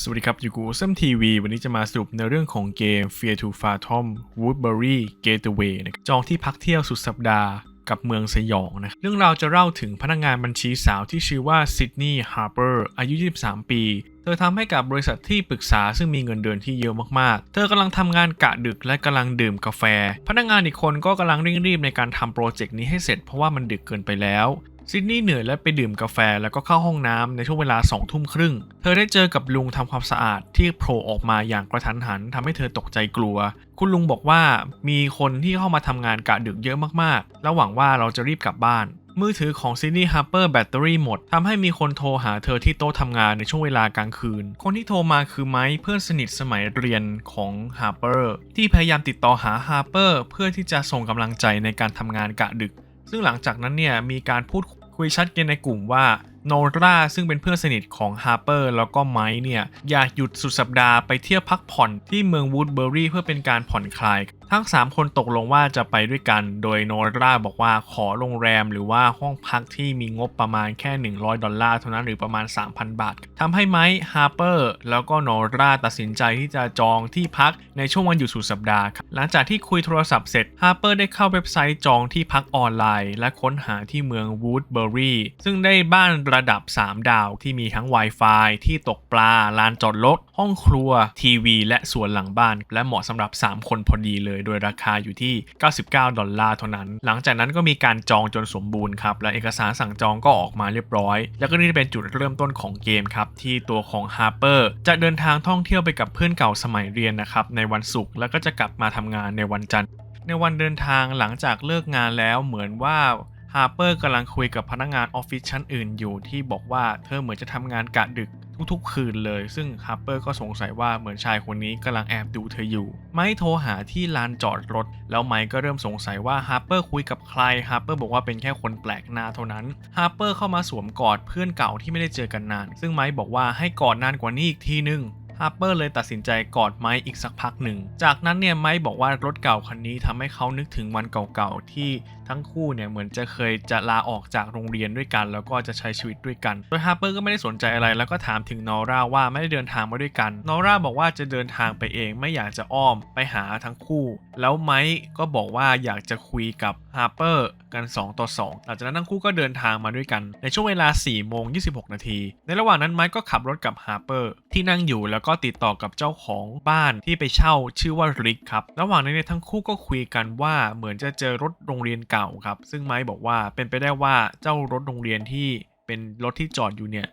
สวัสดีครับ อยู่กูซัมทีวีวันนี้จะมาสรุปในเรื่องของเกม Fear to Fathom Woodbury Gateway นะครับจองที่พักเที่ยวสุดสัปดาห์กับเมืองสยองนะ เรื่องราวจะเล่าถึงพนักงานบัญชีสาวที่ชื่อว่าซิดนีย์ฮาร์เปอร์อายุ 23 ปี เธอทำให้กับบริษัทที่ปรึกษาซึ่งมีเงินเดือนที่เยอะมากๆ เธอกำลังทำงานกะดึกและกำลังดื่มกาแฟ พนักงานอีกคนก็กำลังเร่งรีบในการทำโปรเจกต์นี้ให้เสร็จเพราะว่ามันดึกเกินไปแล้ว ซิดนีย์เหนื่อยและไปดื่มกาแฟแล้วก็เข้าห้องน้ำในช่วงเวลา2ทุ่มครึ่ง เธอได้เจอกับลุงทำความสะอาดที่โผล่ออกมาอย่างกระทันหันทำให้เธอตกใจกลัว คุณลุงบอกว่ามีคนที่เข้ามาทำงานกะดึกเยอะมากๆ แล้วหวังว่าเราจะรีบกลับบ้าน มือถือของซิดนีย์ฮาร์เปอร์แบตเตอรี่หมดทำให้มีคนโทรหาเธอที่โต๊ะทำงานในช่วงเวลากลางคืน คนที่โทรมาคือไมค์เพื่อนสนิทสมัยเรียนของฮาร์เปอร์ที่พยายามติดต่อหาฮาร์เปอร์เพื่อที่จะส่งกำลังใจในการทำงานกะดึก ซึ่งหลังจากนั้นเนี่ยมีการพูดคุยชัดเจนในกลุ่มว่า โนราซึ่งเป็นเพื่อนสนิทของฮาร์เปอร์แล้วก็ไมค์เนี่ย อยากหยุดสุดสัปดาห์ไปเที่ยวพักผ่อนที่เมืองวูดเบอร์รี่เพื่อเป็นการผ่อนคลาย ทั้ง 3 คนตกลงว่าจะไปด้วยกัน โดยโนราบอกว่าขอโรงแรมหรือว่าห้องพักที่มีงบประมาณแค่ 100 ดอลลาร์เท่านั้นหรือประมาณ 3,000 บาททำให้ไมค์ฮาร์เปอร์แล้วก็โนราตัดสินใจที่จะจองที่พักในช่วงวันหยุดสุดสัปดาห์หลังจากที่คุยโทรศัพท์เสร็จฮาร์เปอร์ได้เข้าเว็บไซต์จองที่พักออนไลน์ และค้นหาที่เมืองวูดเบอรี่ซึ่งได้บ้านระดับ 3 ดาวที่มีทั้ง Wi-Fi ที่ตกปลา ลานจอดรถ ห้องครัว ทีวี และสวนหลังบ้าน และเหมาะสำหรับ 3 คนพอดีเลย โดยราคาอยู่ที่ 99 ดอลลาร์เท่านั้น หลังจากนั้นก็มีการจองจนสมบูรณ์ครับ และเอกสารสั่งจองก็ออกมาเรียบร้อย แล้วก็นี่เป็นจุดเริ่มต้นของเกมครับ ที่ตัวของฮาร์เปอร์จะเดินทางท่องเที่ยวไปกับเพื่อนเก่าสมัยเรียนนะครับในวันศุกร์แล้วก็จะกลับมาทำงานในวันจันทร์ในวันเดินทางหลังจากเลิกงานแล้วเหมือนว่า ฮาร์เปอร์กำลังคุยกับพนักงานออฟฟิศชั้นอื่นอยู่ที่บอกว่าเธอเหมือนจะทำงานกะดึกทุกๆ คืนเลย ซึ่งฮาร์เปอร์ก็สงสัยว่าเหมือนชายคนนี้กำลังแอบดูเธออยู่ ไมค์โทรหาที่ลานจอดรถ แล้วไมค์ก็เริ่มสงสัยว่าฮาร์เปอร์คุยกับใครฮาร์เปอร์บอกว่าเป็นแค่คนแปลกหน้าเท่านั้นฮาร์เปอร์เข้ามาสวมกอดเพื่อนเก่าที่ไม่ได้เจอกันนาน ซึ่งไมค์บอกว่าให้กอดนานกว่านี้อีกทีนึงฮาร์เปอร์เลยตัดสินใจกอดไมค์อีกสักพักหนึ่ง จากนั้นเนี่ยไมค์บอกว่ารถเก่าคันนี้ทำให้เขานึกถึงวันเก่าๆที่ทั้งคู่เนี่ยเหมือนจะเคยจะลาออกจากโรงเรียนด้วยกัน แล้วก็จะใช้ชีวิตด้วยกัน โดยฮาร์เปอร์ก็ไม่ได้สนใจอะไร แล้วก็ถามถึงนอร่าว่าไม่ได้เดินทางมาด้วยกัน นอร่าบอกว่าจะเดินทางไปเองไม่อยากจะอ้อมไปหาทั้งคู่ แล้วไมค์ก็บอกว่าอยากจะคุยกับฮาร์เปอร์กัน 2 ต่อ 2 หลังจากนั้นทั้งคู่ก็เดินทางมาด้วยกัน ในช่วงเวลา4โมง26 นาที ในระหว่างนั้นไมค์ก็ขับรถกับฮาร์เปอร์ที่นั่งอยู่แล้วก็ติดต่อกับเจ้าของบ้านที่ไปเช่าชื่อว่าริกครับ ระหว่างนั้นเนี่ยทั้งคู่ก็คุยกันว่าเหมือนจะเจอรถโรงเรียนเก่าครับ ซึ่งไมค์บอกว่าเป็นไปได้ว่าเจ้ารถโรงเรียนที่เป็นรถที่จอดอยู่เนี่ย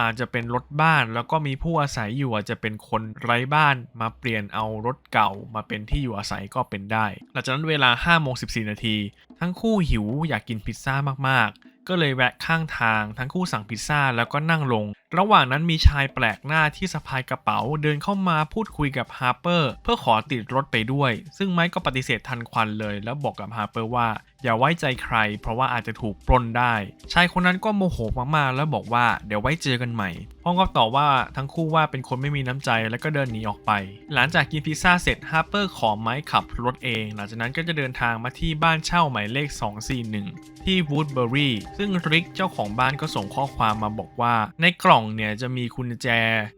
อาจจะเป็นรถบ้านแล้วก็มีผู้อาศัยอยู่อาจจะเป็นคนไร้บ้านมาเปลี่ยนเอารถเก่ามาเป็นที่อยู่อาศัยก็เป็นได้ หลังจากนั้นเวลา5โมง14 นาที ทั้งคู่หิวอยากกินพิซซ่ามากๆ ก็เลยแวะข้างทาง ทั้งคู่สั่งพิซซ่าแล้วก็นั่งลง ระหว่างนั้นมีชายแปลกหน้าที่สะพายกระเป๋าเดินเข้ามาพูดคุยกับฮาร์เปอร์เพื่อขอติดรถไปด้วย ซึ่งไมค์ก็ปฏิเสธทันควันเลย แล้วบอกกับฮาร์เปอร์ว่า อย่าไว้ใจใคร เพราะว่าอาจจะถูกปล้นได้ ชายคนนั้นก็โมโหมากๆ แล้วบอกว่าเดี๋ยวไว้เจอกันใหม่พ้อมกับตอบว่าทั้งคู่ว่าเป็นคนไม่มีน้ำใจแล้วก็เดินหนีออกไป หลังจากกินพิซซ่าเสร็จฮาร์เปอร์ขอไมค์ขับรถเอง หลังจากนั้นก็จะเดินทางมาที่บ้านเช่าหมายเลข 241 ที่วูดเบอรี่ซึ่งริกเจ้าของบ้านก็ส่งข้อความมาบอกว่าในกล่องเนี่ยจะมีกุญแจ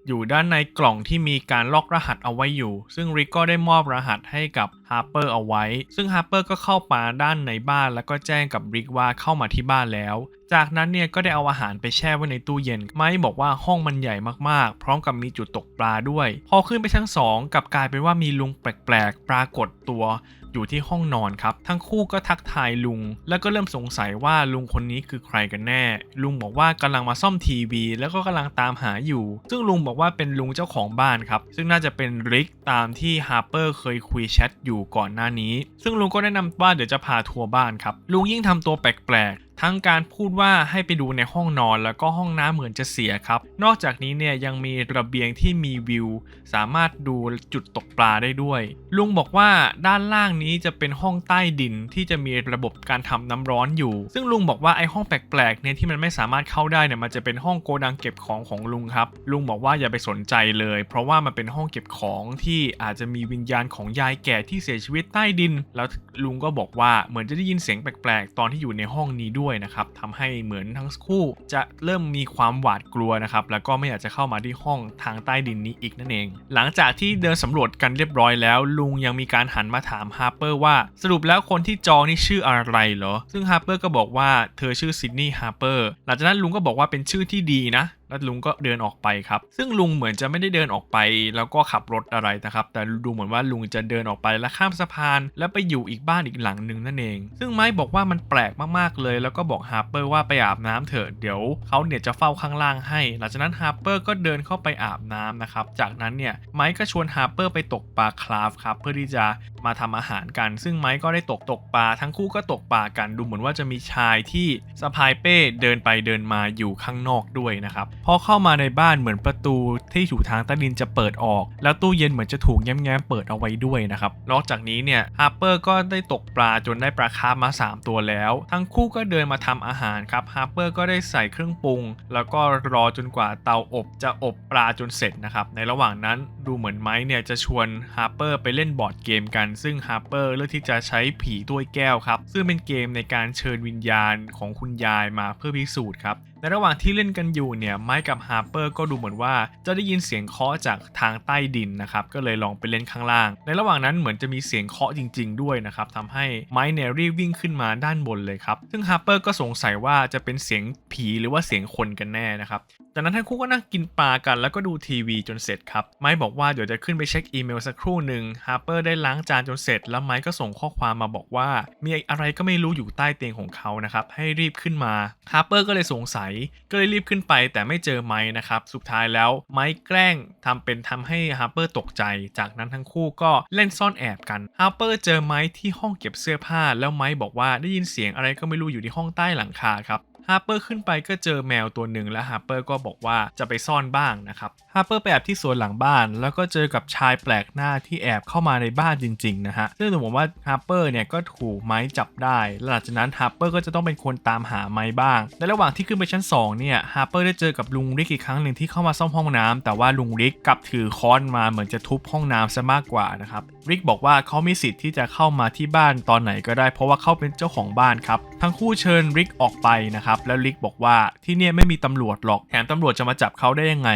อยู่ด้านในกล่องที่มีการล็อกรหัสเอาไว้อยู่ ซึ่งริกก็ได้มอบรหัสให้กับฮาร์เปอร์เอาไว้ ซึ่งฮาร์เปอร์ก็เข้ามาด้านในบ้าน แล้วก็แจ้งกับริกว่าเข้ามาที่บ้านแล้ว จากนั้นเนี่ยก็ได้เอาอาหารไปแช่ไว้ในตู้เย็น ไมค์บอกว่าห้องมันใหญ่มากๆ พร้อมกับมีจุดตกปลาด้วย พอขึ้นไปชั้นสองกลับกลายเป็นว่ามีลุงแปลกๆ ปรากฏตัว อยู่ที่ห้องนอนครับ ทั้งคู่ก็ทักทายลุง แล้วก็เริ่มสงสัยว่าลุงคนนี้คือใครกันแน่ ลุงบอกว่ากำลังมาซ่อมทีวี แล้วก็กำลังตามหาอยู่ ซึ่งลุงบอกว่าเป็นลุงเจ้าของบ้านครับ ซึ่งน่าจะเป็นริกตามที่ฮาร์เปอร์เคยคุยแชทอยู่ก่อนหน้านี้ ซึ่งลุงก็แนะนำว่าเดี๋ยวจะพาทัวร์บ้านครับ ลุงยิ่งทำตัวแปลกๆทั้งการพูดว่าให้ไปดูในห้องนอนแล้วก็ห้องน้ำเหมือนจะเสียครับ นอกจากนี้เนี่ยยังมีระเบียงที่มีวิว สามารถดูจุดตกปลาได้ด้วย ลุงบอกว่าด้านล่างนี้จะเป็นห้องใต้ดินที่จะมีระบบการทำน้ำร้อนอยู่ ซึ่งลุงบอกว่าไอห้องแปลกๆเนี่ยที่มันไม่สามารถเข้าได้เนี่ยมันจะเป็นห้องโกดังเก็บของของลุงครับ ลุงบอกว่าอย่าไปสนใจเลย เพราะว่ามันเป็นห้องเก็บของที่อาจจะมีวิญญาณของยายแก่ที่เสียชีวิตใต้ดิน แล้วลุงก็บอกว่าเหมือนจะได้ยินเสียงแปลกๆ ตอนที่อยู่ในห้องนี้ด้วยด้วยนะครับทำให้เหมือนทั้งคู่จะเริ่มมีความหวาดกลัวนะครับแล้วก็ไม่อยากจะเข้ามาที่ห้องทางใต้ดินนี้อีกนั่นเอง หลังจากที่เดินสำรวจกันเรียบร้อยแล้ว ลุงยังมีการหันมาถามฮาร์เปอร์ว่าสรุปแล้วคนที่จองนี่ชื่ออะไรเหรอ ซึ่งฮาร์เปอร์ก็บอกว่าเธอชื่อซิดนีย์ฮาร์เปอร์หลังจากนั้นลุงก็บอกว่าเป็นชื่อที่ดีนะ แล้วลุงก็เดินออกไปครับ ซึ่งลุงเหมือนจะไม่ได้เดินออกไป แล้วก็ขับรถอะไรนะครับ แต่ดูเหมือนว่าลุงจะเดินออกไปแล้วข้ามสะพาน แล้วไปอยู่อีกบ้านอีกหลังหนึ่งนั่นเอง ซึ่งไม้บอกว่ามันแปลกมากๆเลย แล้วก็บอกฮาร์เปอร์ว่าไปอาบน้ำเถอะเดี๋ยวเขาเนี่ยจะเฝ้าข้างล่างให้ หลังจากนั้นฮาร์เปอร์ก็เดินเข้าไปอาบน้ำนะครับ จากนั้นเนี่ยไม้ก็ชวนฮาร์เปอร์ไปตกปลาคราฟครับเพื่อที่จะมาทำอาหารกัน ซึ่งไม้ก็ได้ตกตกปลาทั้งคู่ก็ตกปลากันดูเหมือนว่าจะมีชายที่สะพายเป้เดินไปเดินมาอยู่ข้างนอกด้วยนะครับพอเข้ามาในบ้านเหมือนประตูที่อยู่ทางใต้ดินจะเปิดออก แล้วตู้เย็นเหมือนจะถูกแง้มๆเปิดเอาไว้ด้วยนะครับนอกจากนี้เนี่ยฮาร์เปอร์ก็ได้ตกปลาจนได้ปลาคาร์ฟมา 3 ตัวแล้ว ทั้งคู่ก็เดินมาทำอาหารครับฮาร์เปอร์ก็ได้ใส่เครื่องปรุง แล้วก็รอจนกว่าเตาอบจะอบปลาจนเสร็จนะครับในระหว่างนั้นดูเหมือนไม้เนี่ยจะชวนฮาร์เปอร์ไปเล่นบอร์ดเกมกัน ซึ่งฮาร์เปอร์เลือกที่จะใช้ผีถ้วยแก้วครับซึ่งเป็นเกมในการเชิญวิญญาณของคุณยายมาเพื่อพิสูจน์ครับ ในระหว่างที่เล่นกันอยู่เนี่ยไมค์กับฮาร์เปอร์ก็ดูเหมือนว่าจะได้ยินเสียงเคาะจากทางใต้ดินนะครับก็เลยลองไปเล่นข้างล่าง ในระหว่างนั้นเหมือนจะมีเสียงเคาะจริง ๆ ด้วยนะครับทำให้ไมค์เนี่ยรีบวิ่งขึ้นมาด้านบนเลยครับซึ่งฮาร์เปอร์ก็สงสัยว่าจะเป็นเสียงผีหรือว่าเสียงคนกันแน่นะครับจากนั้นทั้งคู่ก็นั่งกินปลากันแล้วก็ดูทีวีจนเสร็จครับไมค์บอกว่าเดี๋ยวจะขึ้นไปเช็คอีเมลสักครู่หนึ่งฮาร์เปอร์ได้ล้างจานจนเสร็จ แล้วไมค์ก็ส่งข้อความมาบอกว่า มีอะไรก็ไม่รู้อยู่ใต้เตียงของเขานะครับให้รีบขึ้นมาฮาร์เปอร์ก็เลยสงสัยก็เลยรีบขึ้นไปแต่ไม่เจอไม้นะครับสุดท้ายแล้วไม้แกล้งทำเป็นทำให้ฮาร์เปอร์ตกใจ จากนั้นทั้งคู่ก็เล่นซ่อนแอบกันฮาร์เปอร์เจอไม้ที่ห้องเก็บเสื้อผ้า แล้วไม้บอกว่าได้ยินเสียงอะไรก็ไม่รู้อยู่ที่ห้องใต้หลังคาครับ ฮาร์เปอร์ขึ้นไปก็เจอแมวตัวหนึ่งและฮาร์เปอร์ก็บอกว่าจะไปซ่อนบ้างนะครับฮาร์เปอร์ไปแอบที่สวนหลังบ้าน แล้วก็เจอกับชายแปลกหน้าที่แอบเข้ามาในบ้านจริงๆนะฮะซึ่งผมว่าฮาร์เปอร์เนี่ยก็ถูกไม้จับได้หลังจากนั้นฮาร์เปอร์ก็จะต้องเป็นคนตามหาไม้บ้างในระหว่างที่ขึ้นไปชั้น2เนี่ยฮาร์เปอร์ได้เจอกับลุงริกอีกครั้งหนึ่งที่เข้ามาซ่อมห้องน้ำแต่ว่าลุงริกกลับถือค้อนมาเหมือนจะทุบห้องน้ำซะมากกว่านะครับริกบอกว่าเขามีสิทธิ์ที่จะเข้ามาที่บ้านตอนไหนก็ได้ เพราะว่าเขาเป็นเจ้าของบ้านครับทั้งคู่เชิญริกออกไปนะครับแล้วลิกบอกว่าที่เนี่ยไม่มีตำรวจหรอกแถมตำรวจจะมาจับเขาได้ยังไง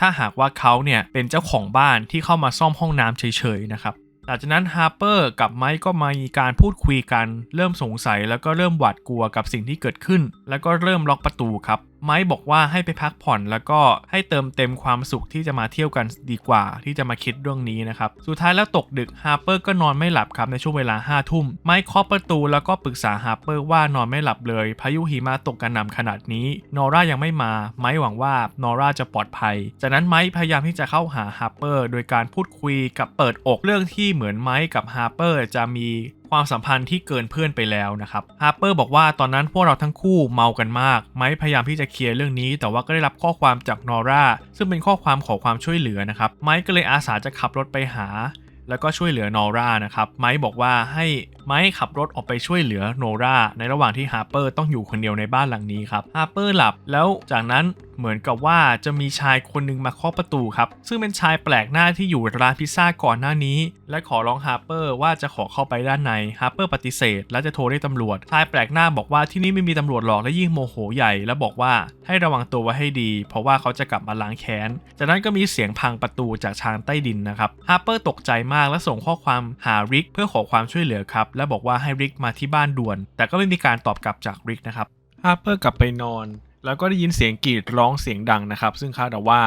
ถ้าหากว่าเขาเนี่ยเป็นเจ้าของบ้านที่เข้ามาซ่อมห้องน้ำเฉยๆนะครับหลังจากนั้นฮาร์เปอร์กับไมค์ก็มามีการพูดคุยกัน เริ่มสงสัยแล้วก็เริ่มหวาดกลัวกับสิ่งที่เกิดขึ้น แล้วก็เริ่มล็อกประตูครับ ไมค์บอกว่าให้ไปพักผ่อนแล้วก็ให้เติมเต็มความสุขที่จะมาเที่ยวกันดีกว่า ที่จะมาคิดเรื่องนี้นะครับ สุดท้ายแล้วตกดึกฮาร์เปอร์ก็นอนไม่หลับครับในช่วงเวลา5้าทุ่ม ไมค์เคาะประตูแล้วก็ปรึกษาฮาร์เปอร์ว่านอนไม่หลับเลย พายุหิมะตกกระหน่ำขนาดนี้ นอร่ายังไม่มา ไมค์หวังว่านอร่าจะปลอดภัย จากนั้นไมค์พยายามที่จะเข้าหาฮาร์เปอร์โดยการพูดคุยกับเปิดอกเรื่องที่เหมือนไมค์กับฮาร์เปอร์จะมี ความสัมพันธ์ที่เกินเพื่อนไปแล้วนะครับฮาร์เปอร์บอกว่าตอนนั้นพวกเราทั้งคู่เมากันมาก ไมค์พยายามที่จะเคลียร์เรื่องนี้ แต่ว่าก็ได้รับข้อความจากนอร่าซึ่งเป็นข้อความขอความช่วยเหลือนะครับ ไมค์ก็เลยอาสาจะขับรถไปหา แล้วก็ช่วยเหลือนอร่านะครับ ไมค์บอกว่าให้ไมค์ขับรถออกไปช่วยเหลือโนราในระหว่างที่ฮาร์เปอร์ต้องอยู่คนเดียวในบ้านหลังนี้ครับ ฮาร์เปอร์หลับแล้วจากนั้น เหมือนกับว่าจะมีชายคนหนึ่งมาเคาะประตูครับ ซึ่งเป็นชายแปลกหน้าที่อยู่ร้านพิซซ่าก่อนหน้านี้ และขอร้องฮาร์เปอร์ว่าจะขอเข้าไปด้านในฮาร์เปอร์ปฏิเสธ และจะโทรเรียกตำรวจชายแปลกหน้าบอกว่าที่นี่ไม่มีตำรวจหรอกและยิ่งโมโหใหญ่ และบอกว่าให้ระวังตัวไว้ให้ดี เพราะว่าเขาจะกลับมาล้างแค้น จากนั้นก็มีเสียงพังประตูจากชางใต้ดินนะครับฮาร์เปอร์ตกใจมากและส่งข้อความหาริกเพื่อขอความช่วยเหลือครับและบอกว่าให้ริกมาที่บ้านด่วน แต่ก็ไม่มีการตอบกลับจากริกนะครับฮาร์เปอร์กลับไปนอน แล้วก็ได้ยินเสียงกรีดร้องเสียงดังนะครับ ซึ่งคาดว่า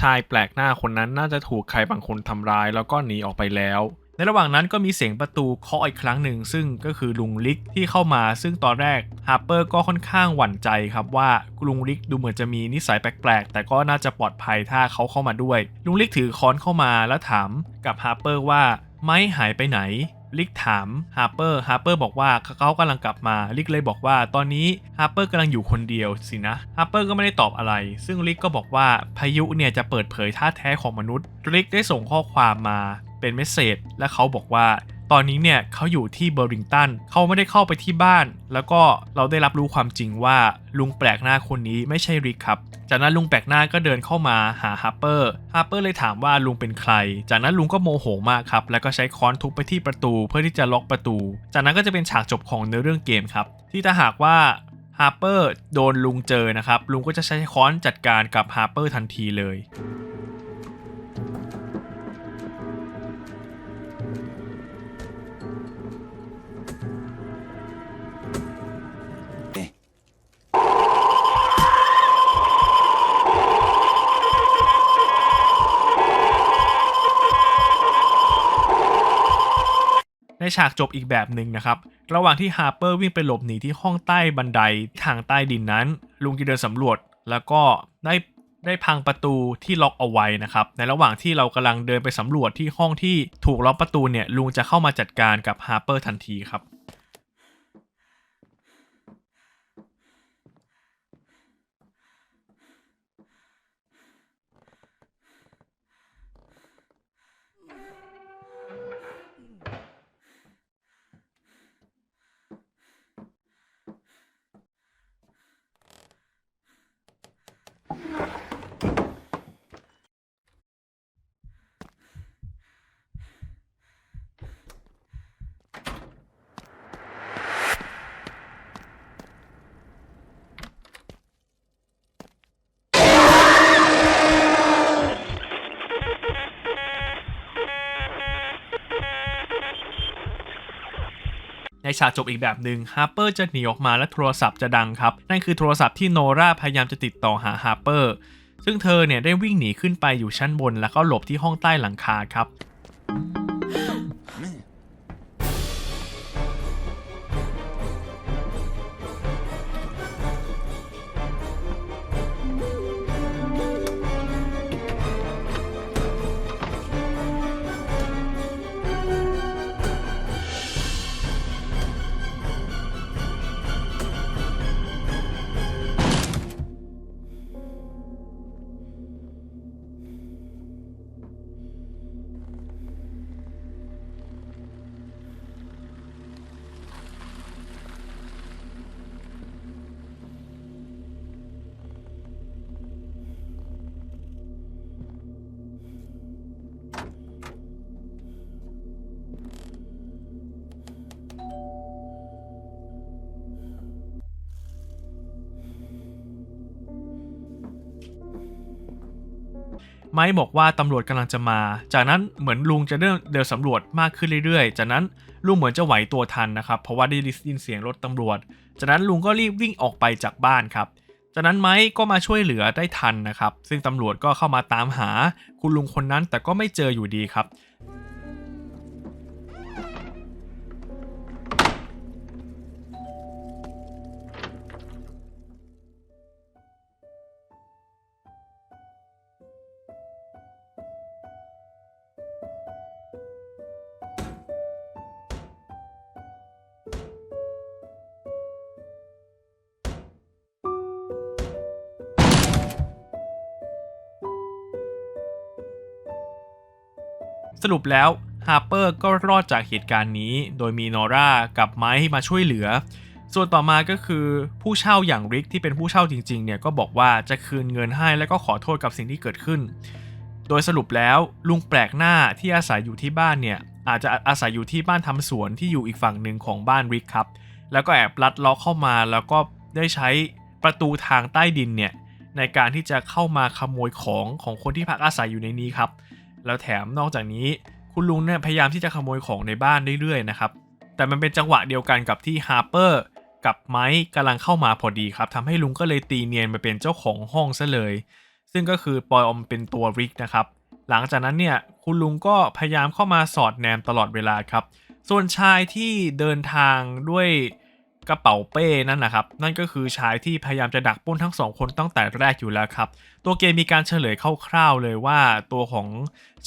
ชายแปลกหน้าคนนั้นน่าจะถูกใครบางคนทำร้าย แล้วก็หนีออกไปแล้ว ในระหว่างนั้นก็มีเสียงประตูเคาะอีกครั้งหนึ่ง ซึ่งก็คือลุงลิกที่เข้ามา ซึ่งตอนแรกฮาร์เปอร์ก็ค่อนข้างหวั่นใจครับว่าลุงลิกดูเหมือนจะมีนิสัยแปลกๆ แต่ก็น่าจะปลอดภัยถ้าเขาเข้ามาด้วย ลุงลิกถือค้อนเข้ามาแล้วถามกับฮาร์เปอร์ว่าไม้หายไปไหน ลิกถามฮาร์เปอร์ฮาร์เปอร์บอกว่าเขากำลังกลับมาลิกเลยบอกว่าตอนนี้ฮาร์เปอร์กำลังอยู่คนเดียวสินะฮาร์เปอร์ก็ไม่ได้ตอบอะไร ซึ่งลิกก็บอกว่าพายุเนี่ยจะเปิดเผยท่าแท้ของมนุษย์ลิกได้ส่งข้อความมาเป็นเมสเซจและเขาบอกว่า ตอนนี้เนี่ยเขาอยู่ที่เบอร์ริงตันเขาไม่ได้เข้าไปที่บ้าน แล้วก็เราได้รับรู้ความจริงว่าลุงแปลกหน้าคนนี้ไม่ใช่ริกครับ จากนั้นลุงแปลกหน้าก็เดินเข้ามาหาฮาร์เปอร์ฮาร์เปอร์เลยถามว่าลุงเป็นใคร จากนั้นลุงก็โมโหมากครับ แล้วก็ใช้ค้อนทุบไปที่ประตู เพื่อที่จะล็อกประตู จากนั้นก็จะเป็นฉากจบของเนื้อเรื่องเกมครับ ที่ถ้าหากว่าฮฮาร์เปอร์โดนลุงเจอนะครับ ลุงก็จะใช้ค้อนจัดการกับฮาร์เปอร์ทันทีเลย ในฉากจบอีกแบบหนึ่งนะครับ ระหว่างที่ฮาร์เปอร์วิ่งไปหลบหนีที่ห้องใต้บันไดทางใต้ดินนั้น ลุงกิเดินสำรวจแล้วก็ได้ได้พังประตูที่ล็อกเอาไว้นะครับ ในระหว่างที่เรากำลังเดินไปสำรวจที่ห้องที่ถูกล็อกประตูเนี่ยลุงจะเข้ามาจัดการกับฮาร์เปอร์ทันทีครับ ในฉากจบอีกแบบหนึ่งฮาร์เปอร์จะหนีออกมาและโทรศัพท์จะดังครับ นั่นคือโทรศัพท์ที่โนราพยายามจะติดต่อหาฮาร์เปอร์ซึ่งเธอเนี่ยได้วิ่งหนีขึ้นไปอยู่ชั้นบน แล้วก็หลบที่ห้องใต้หลังคาครับ ไม้บอกว่าตำรวจกำลังจะมา จากนั้นเหมือนลุงจะเดินเดินสำรวจมากขึ้นเรื่อยๆ จากนั้นลุงเหมือนจะไหวตัวทันนะครับ เพราะว่าได้ยินเสียงรถตำรวจ จากนั้นลุงก็รีบวิ่งออกไปจากบ้านครับ จากนั้นไม้ก็มาช่วยเหลือได้ทันนะครับ ซึ่งตำรวจก็เข้ามาตามหาคุณลุงคนนั้นแต่ก็ไม่เจออยู่ดีครับ สรุปแล้วฮาร์เปอร์ก็รอดจากเหตุการณ์นี้ โดยมีนอร่ากับไมค์มาช่วยเหลือ ส่วนต่อมาก็คือผู้เช่าอย่างริกที่เป็นผู้เช่าจริงๆเนี่ยก็บอกว่าจะคืนเงินให้แล้วก็ขอโทษกับสิ่งที่เกิดขึ้น โดยสรุปแล้วลุงแปลกหน้าที่อาศัยอยู่ที่บ้านเนี่ยอาจจะอาศัยอยู่ที่บ้านทำสวนที่อยู่อีกฝั่งหนึ่งของบ้านริกครับ แล้วก็แอบลัดล็อกเข้ามาแล้วก็ได้ใช้ประตูทางใต้ดินเนี่ยในการที่จะเข้ามาขโมยของของคนที่พักอาศัยอยู่ในนี้ครับ แล้วแถมนอกจากนี้คุณลุงเนี่ยพยายามที่จะขโมยของในบ้านเรื่อยๆนะครับ แต่มันเป็นจังหวะเดียวกันกับที่ฮาร์เปอร์กับไมค์กำลังเข้ามาพอดีครับทำให้ลุงก็เลยตีเนียนมาเป็นเจ้าของห้องซะเลย ซึ่งก็คือปอยอมเป็นตัวริกนะครับ หลังจากนั้นเนี่ยคุณลุงก็พยายามเข้ามาสอดแนมตลอดเวลาครับ ส่วนชายที่เดินทางด้วย กระเป๋าเป้นั่นนะครับ นั่นก็คือชายที่พยายามจะดักป้นทั้งสองคนตั้งแต่แรกอยู่แล้วครับ ตัวเกมมีการเฉลยคร่าวๆเลยว่า ตัวของ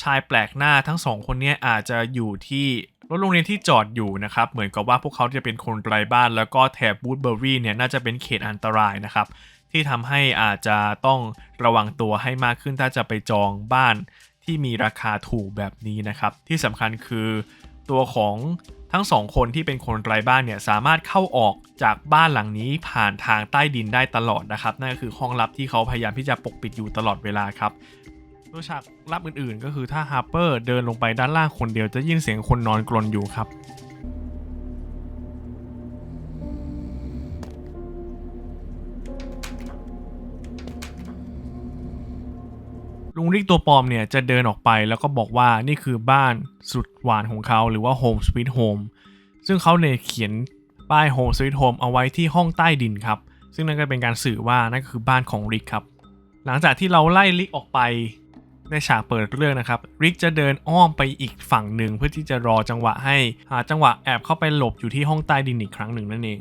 ชายแปลกหน้าทั้งสองคนนี้อาจจะอยู่ที่รถโรงเรียนที่จอดอยู่นะครับ เหมือนกับว่าพวกเขาจะเป็นคนไร้บ้าน แล้วก็แถบบูธเบอร์รี่เนี่ยน่าจะเป็นเขตอันตรายนะครับ ที่ทำให้อาจจะต้องระวังตัวให้มากขึ้นถ้าจะไปจองบ้านที่มีราคาถูกแบบนี้นะครับ ที่สำคัญคือตัวของ ทั้งสองคนที่เป็นคนไร้บ้านเนี่ยสามารถเข้าออกจากบ้านหลังนี้ผ่านทางใต้ดินได้ตลอดนะครับนั่นก็คือห้องลับที่เขาพยายามที่จะปกปิดอยู่ตลอดเวลาครับตัวฉากลับอื่นๆ ก็คือถ้าฮาร์เปอร์เดินลงไปด้านล่างคนเดียวจะยินเสียงคนนอนกรนอยู่ครับ ลุงริกตัวปลอมเนี่ยจะเดินออกไปแล้วก็บอกว่านี่คือบ้านสุดหวานของเขาหรือว่า Home Sweet Home ซึ่งเขาเนี่ยเขียนป้าย Home Sweet Home เอาไว้ที่ห้องใต้ดินครับ ซึ่งนั่นก็เป็นการสื่อว่านั่นก็คือบ้านของริกครับ หลังจากที่เราไล่ริกออกไปในฉากเปิดเรื่องนะครับ ริกจะเดินอ้อมไปอีกฝั่งหนึ่งเพื่อที่จะรอจังหวะให้หาจังหวะแอบเข้าไปหลบอยู่ที่ห้องใต้ดินอีกครั้งหนึ่งนั่นเอง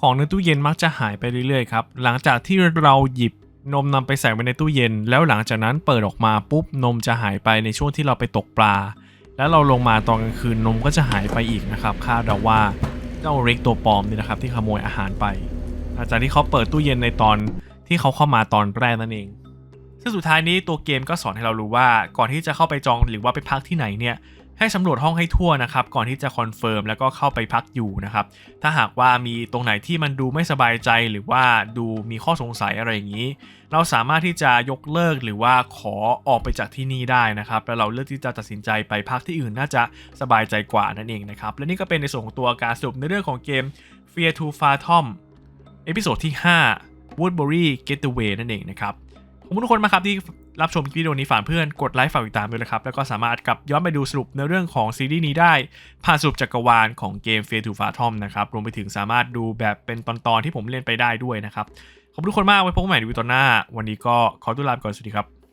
ของในตู้เย็นมักจะหายไปเรื่อยๆครับ หลังจากที่เราหยิบ นมนำไปใส่ไว้ในตู้เย็น แล้วหลังจากนั้นเปิดออกมาปุ๊บนมจะหายไปในช่วงที่เราไปตกปลา แล้วเราลงมาตอนกลางคืนนมก็จะหายไปอีกนะครับคาดเดาว่าเจ้าริกตัวปลอมนี่นะครับที่ขโมยอาหารไปหลังจากที่เขาเปิดตู้เย็นในตอนที่เขาเข้ามาตอนแรกนั่นเอง ซึ่งสุดท้ายนี้ตัวเกมก็สอนให้เรารู้ว่าก่อนที่จะเข้าไปจองหรือว่าไปพักที่ไหนเนี่ย ให้สำรวจห้องให้ทั่วนะครับ ก่อนที่จะคอนเฟิร์มแล้วก็เข้าไปพักอยู่นะครับ ถ้าหากว่ามีตรงไหนที่มันดูไม่สบายใจหรือว่าดูมีข้อสงสัยอะไรอย่างนี้ เราสามารถที่จะยกเลิกหรือว่าขอออกไปจากที่นี่ได้นะครับ แล้วเราเลือกที่จะตัดสินใจไปพักที่อื่นน่าจะสบายใจกว่านั่นเองนะครับ และนี่ก็เป็นในส่วนของตัวการสรุปในเรื่องของเกม Fear to f a t o m เอพิโซดที่5 Woodbury Getaway นั่นเองนะครับขอบคุณทุกคนมากครับที่ รับชมวิดีโอนี้ฝากเพื่อนกดไลค์ฝากติดตามด้วยนะครับ แล้วก็สามารถกลับย้อนไปดูสรุปในเรื่องของซีรีส์นี้ได้ ผ่านสรุปจักรวาลของเกม Fear to Fathom นะครับรวมไปถึงสามารถดูแบบเป็นตอนๆที่ผมเล่นไปได้ด้วยนะครับขอบคุณทุกคนมากไว้พบกันใหม่ในวิดีโอหน้า วันนี้ก็ขอตัวลาไปก่อนสวัสดีครับ